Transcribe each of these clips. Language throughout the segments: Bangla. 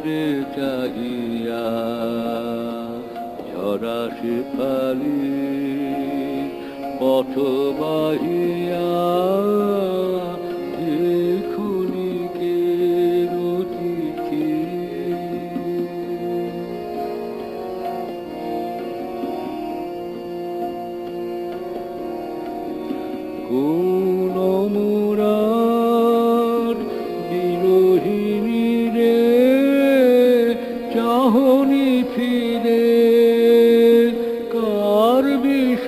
ঝরে চাহিয়া ঝরা সে পারি পথ বাহিয়া Ooh.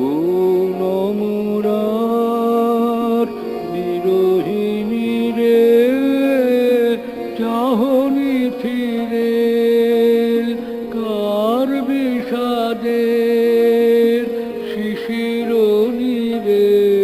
কোন মুরার বিরোহিনী রে চাহনি কার বিষাদে নিরে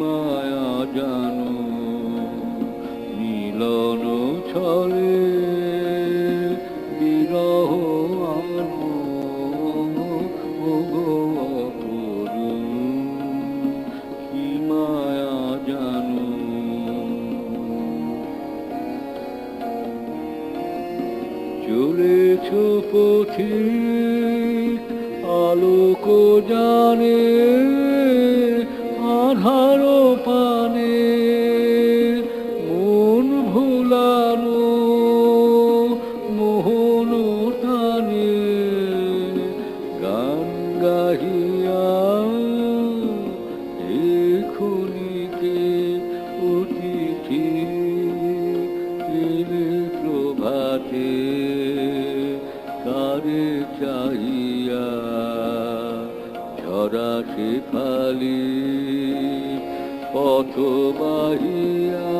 মায়া জানো মিলন ছলে চলেছ পথিক, আলোক জানে, আধার পানে, মন ভুলানো, মোহন টানে, গান গাহিয়া এখুনিকে অতিথি প্রভাতে? ধরা ফালি পথ বাহিয়া